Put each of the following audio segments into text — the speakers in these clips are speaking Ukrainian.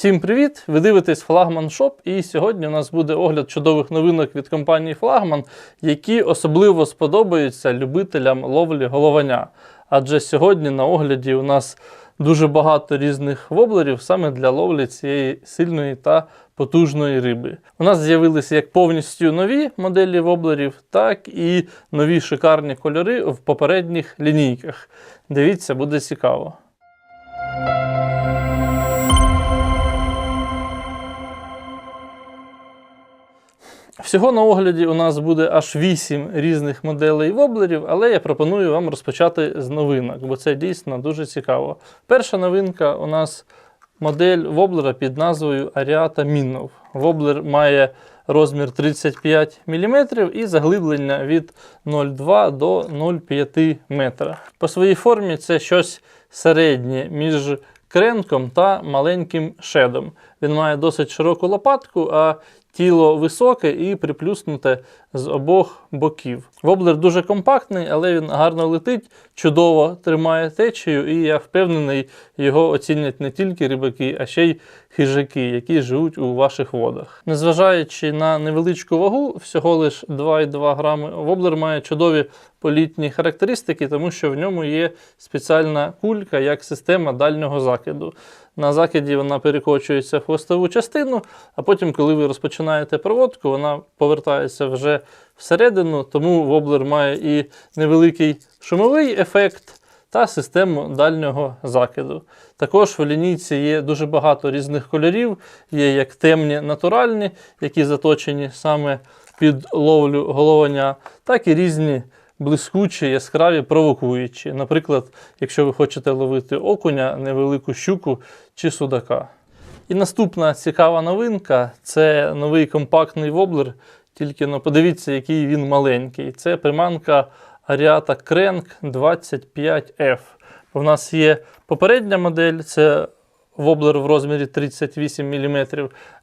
Всім привіт! Ви дивитесь Флагман Шоп, і сьогодні у нас буде огляд чудових новинок від компанії Флагман, які особливо сподобаються любителям ловлі головання. Адже сьогодні на огляді у нас дуже багато різних воблерів саме для ловлі цієї сильної та потужної риби. У нас з'явилися як повністю нові моделі воблерів, так і нові шикарні кольори в попередніх лінійках. Дивіться, буде цікаво. Всього на огляді у нас буде аж 8 різних моделей воблерів, але я пропоную вам розпочати з новинок, бо це дійсно дуже цікаво. Перша новинка у нас модель воблера під назвою Ariata Minnow. Воблер має розмір 35 мм і заглиблення від 0,2 до 0,5 метра. По своїй формі це щось середнє між кренком та маленьким шедом. Він має досить широку лопатку, а тіло високе і приплюснуте з обох боків. Воблер дуже компактний, але він гарно летить, чудово тримає течію, і я впевнений, його оцінять не тільки рибаки, а ще й хижаки, які живуть у ваших водах. Незважаючи на невеличку вагу, всього лиш 2,2 грами, воблер має чудові політні характеристики, тому що в ньому є спеціальна кулька як система дальнього закиду. На закиді вона перекочується в хвостову частину, а потім, коли ви розпочинаєте проводку, вона повертається вже всередину, тому воблер має і невеликий шумовий ефект та систему дальнього закиду. Також в лінійці є дуже багато різних кольорів, є як темні натуральні, які заточені саме під ловлю головання, так і різні блискучі, яскраві, провокуючі. Наприклад, якщо ви хочете ловити окуня, невелику щуку чи судака. І наступна цікава новинка це новий компактний воблер. Тільки ну, подивіться, який він маленький. Це приманка Ariata Crank 25F. У нас є попередня модель, це воблер в розмірі 38 мм,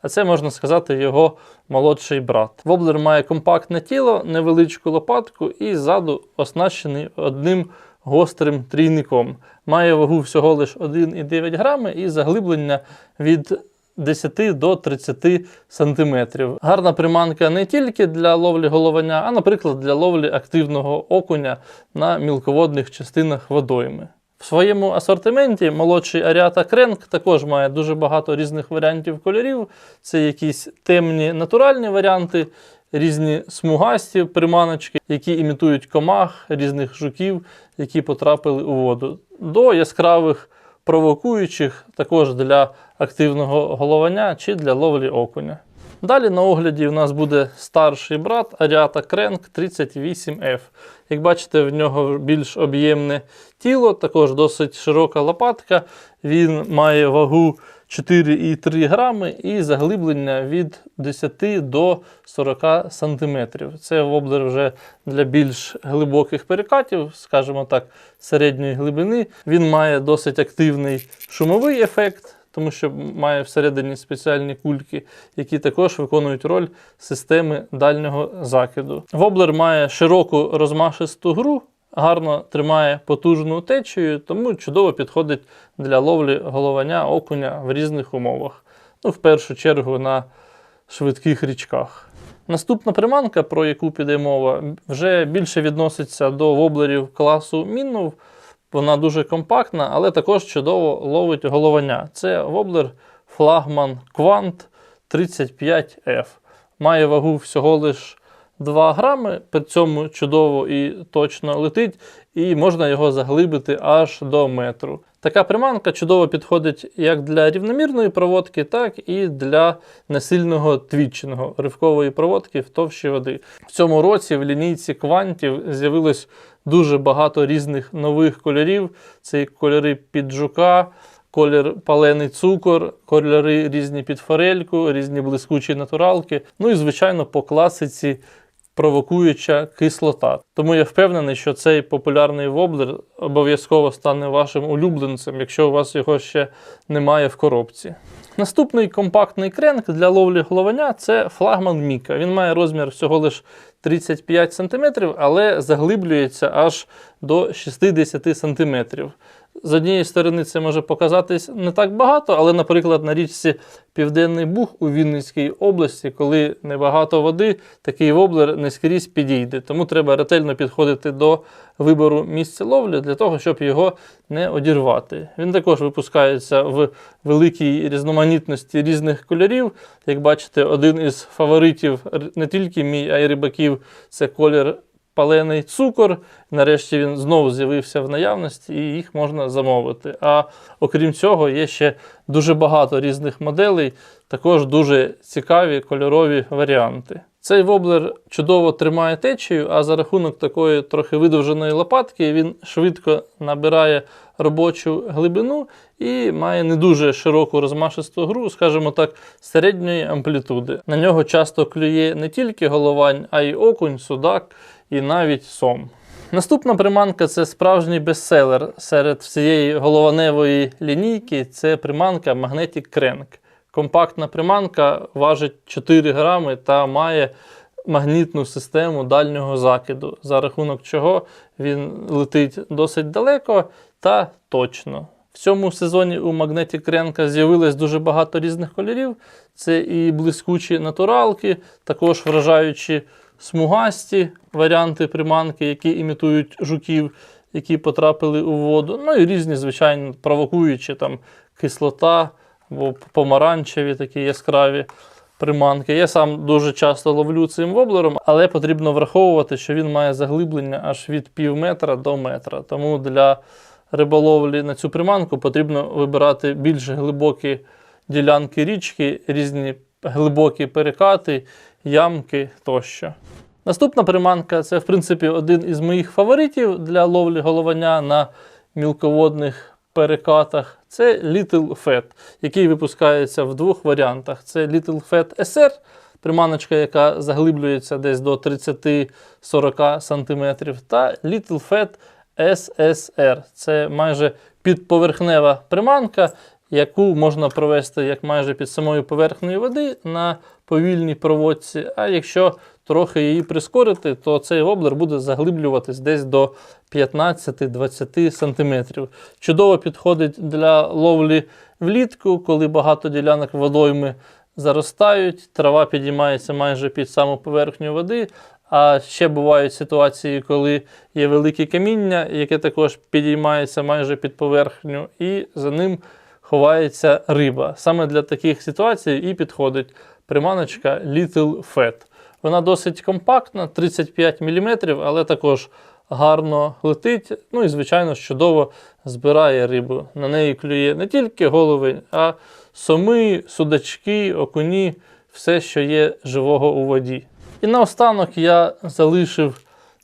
а це, можна сказати, його молодший брат. Воблер має компактне тіло, невеличку лопатку і ззаду оснащений одним гострим трійником. Має вагу всього лише 1,9 грами і заглиблення від 10 до 30 см. Гарна приманка не тільки для ловлі головання, а, наприклад, для ловлі активного окуня на мілководних частинах водойми. В своєму асортименті молодший Ariata Crank також має дуже багато різних варіантів кольорів. Це якісь темні натуральні варіанти, різні смугасті приманочки, які імітують комах, різних жуків, які потрапили у воду. До яскравих провокуючих також для активного головання чи для ловлі окуня. Далі на огляді у нас буде старший брат Ariata Crank 38F. Як бачите, в нього більш об'ємне тіло, також досить широка лопатка. Він має вагу 4,3 грами і заглиблення від 10 до 40 см. Це воблер вже для більш глибоких перекатів, скажімо так, середньої глибини. Він має досить активний шумовий ефект тому що має всередині спеціальні кульки, які також виконують роль системи дальнього закиду. Воблер має широку розмашисту гру, гарно тримає потужну течію, тому чудово підходить для ловлі головання окуня в різних умовах. Ну, в першу чергу на швидких річках. Наступна приманка, про яку піде мова, вже більше відноситься до воблерів класу Міннов. Вона дуже компактна, але також чудово ловить головання. Це воблер флагман Quant 35F. Має вагу всього лиш 2 грами, при цьому чудово і точно летить, і можна його заглибити аж до метру. Така приманка чудово підходить як для рівномірної проводки, так і для несильного твіченого ривкової проводки в товщі води. В цьому році в лінійці квантів з'явилось дуже багато різних нових кольорів. Це кольори під жука, колір палений цукор, кольори різні під форельку, різні блискучі натуралки. Ну і, звичайно, по класиці. Провокуюча кислота. Тому я впевнений, що цей популярний воблер обов'язково стане вашим улюбленцем, якщо у вас його ще немає в коробці. Наступний компактний кренк для ловлі головання це флагман Міка. Він має розмір всього лише 35 см, але заглиблюється аж до 60 см. З однієї сторони, це може показатись не так багато, але, наприклад, на річці Південний Буг у Вінницькій області, коли небагато води, такий воблер не скрізь підійде. Тому треба ретельно підходити до вибору місця ловлі для того, щоб його не одірвати. Він також випускається в великій різноманітності різних кольорів. Як бачите, один із фаворитів не тільки мій, а й рибаків це колір палений цукор. Нарешті він знову з'явився в наявності, і їх можна замовити. А окрім цього, є ще дуже багато різних моделей, також дуже цікаві кольорові варіанти. Цей воблер чудово тримає течію, а за рахунок такої трохи видовженої лопатки він швидко набирає робочу глибину і має не дуже широку розмашисту гру, скажімо так, середньої амплітуди. На нього часто клює не тільки головань, а й окунь, судак і навіть сом. Наступна приманка це справжній бестселер серед всієї голованевої лінійки. Це приманка Magnetic Crank. Компактна приманка важить 4 грами та має магнітну систему дальнього закиду, за рахунок чого він летить досить далеко та точно. В цьому сезоні у Magnetic Crank з'явилось дуже багато різних кольорів. Це і блискучі натуралки, також вражаючі смугасті варіанти приманки, які імітують жуків, які потрапили у воду. Ну і різні, звичайно, провокуючі там кислота помаранчеві такі яскраві приманки. Я сам дуже часто ловлю цим воблером, але потрібно враховувати, що він має заглиблення аж від пів метра до метра. Тому для риболовлі на цю приманку потрібно вибирати більш глибокі ділянки річки, різні глибокі перекати, ямки тощо. Наступна приманка це, в принципі, один із моїх фаворитів для ловлі головання на мілководних перекатах. Це Little Fat, який випускається в двох варіантах: це Little Fat SR, приманочка, яка заглиблюється десь до 30-40 см, та Little Fat SSR. Це майже підповерхнева приманка, яку можна провести як майже під самою поверхнею води на повільній проводці. А якщо трохи її прискорити, то цей воблер буде заглиблюватись десь до 15-20 см. Чудово підходить для ловлі влітку, коли багато ділянок водойми заростають, трава підіймається майже під саму поверхню води. А ще бувають ситуації, коли є велике каміння, яке також підіймається майже під поверхню, і за ним ховається риба. Саме для таких ситуацій і підходить приманочка Little Fat. Вона досить компактна, 35 мм, але також гарно летить. Ну і, звичайно, чудово збирає рибу. На неї клює не тільки головень, а соми, судачки, окуні, все, що є живого у воді. І наостанок я залишив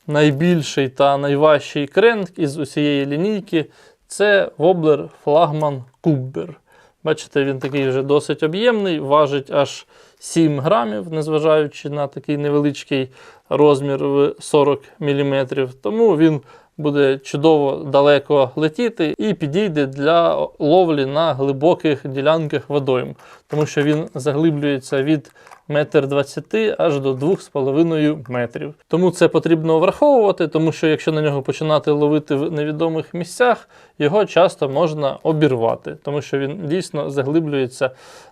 найбільший та найважчий кренк із усієї лінійки. Це воблер флагман Куббер. Бачите, він такий вже досить об'ємний, важить аж 7 грамів, незважаючи на такий невеличкий розмір в 40 мм. Тому він буде чудово далеко летіти і підійде для ловлі на глибоких ділянках водойм, тому що він заглиблюється від 1,20 м аж до 2,5 метрів. Тому це потрібно враховувати, тому що якщо на нього починати ловити в невідомих місцях, його часто можна обірвати, тому що він дійсно заглиблюється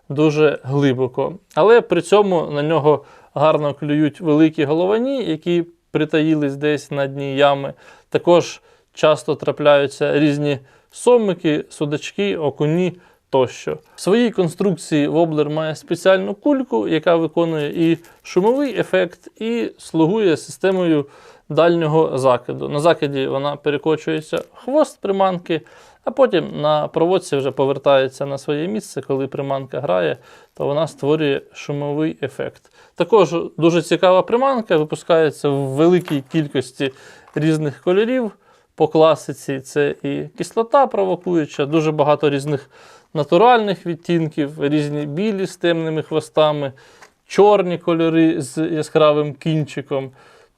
дуже глибоко. Але при цьому на нього гарно клюють великі головані, які притаїлись десь на дні ями. Також часто трапляються різні сомики, судачки, окуні тощо. В своїй конструкції воблер має спеціальну кульку, яка виконує і шумовий ефект, і слугує системою дальнього закиду. На закиді вона перекочується хвост приманки, а потім на проводці вже повертається на своє місце, коли приманка грає, то вона створює шумовий ефект. Також дуже цікава приманка, випускається в великій кількості різних кольорів. По класиці це і кислота провокуюча, дуже багато різних натуральних відтінків, різні білі з темними хвостами, чорні кольори з яскравим кінчиком.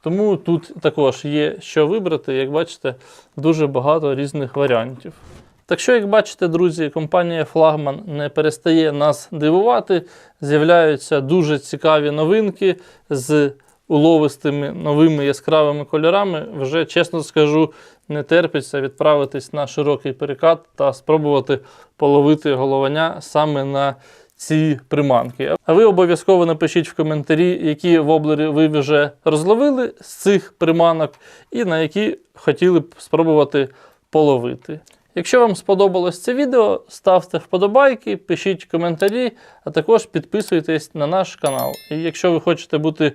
Тому тут також є що вибрати, як бачите, дуже багато різних варіантів. Так що, як бачите, друзі, компанія Флагман не перестає нас дивувати. З'являються дуже цікаві новинки з уловистими новими яскравими кольорами. Вже чесно скажу, не терпиться відправитись на широкий перекат та спробувати половити головання саме на ці приманки. А ви обов'язково напишіть в коментарі, які воблери ви вже розловили з цих приманок і на які хотіли б спробувати половити. Якщо вам сподобалось це відео, ставте вподобайки, пишіть коментарі, а також підписуйтесь на наш канал. І якщо ви хочете бути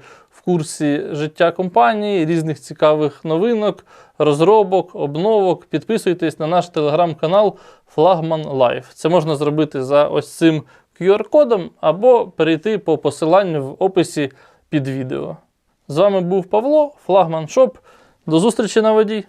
курсі життя компанії, різних цікавих новинок, розробок, обновок, підписуйтесь на наш телеграм-канал Flagman Live. Це можна зробити за ось цим QR-кодом або перейти по посиланню в описі під відео. З вами був Павло, Флагман Шоп. До зустрічі на воді!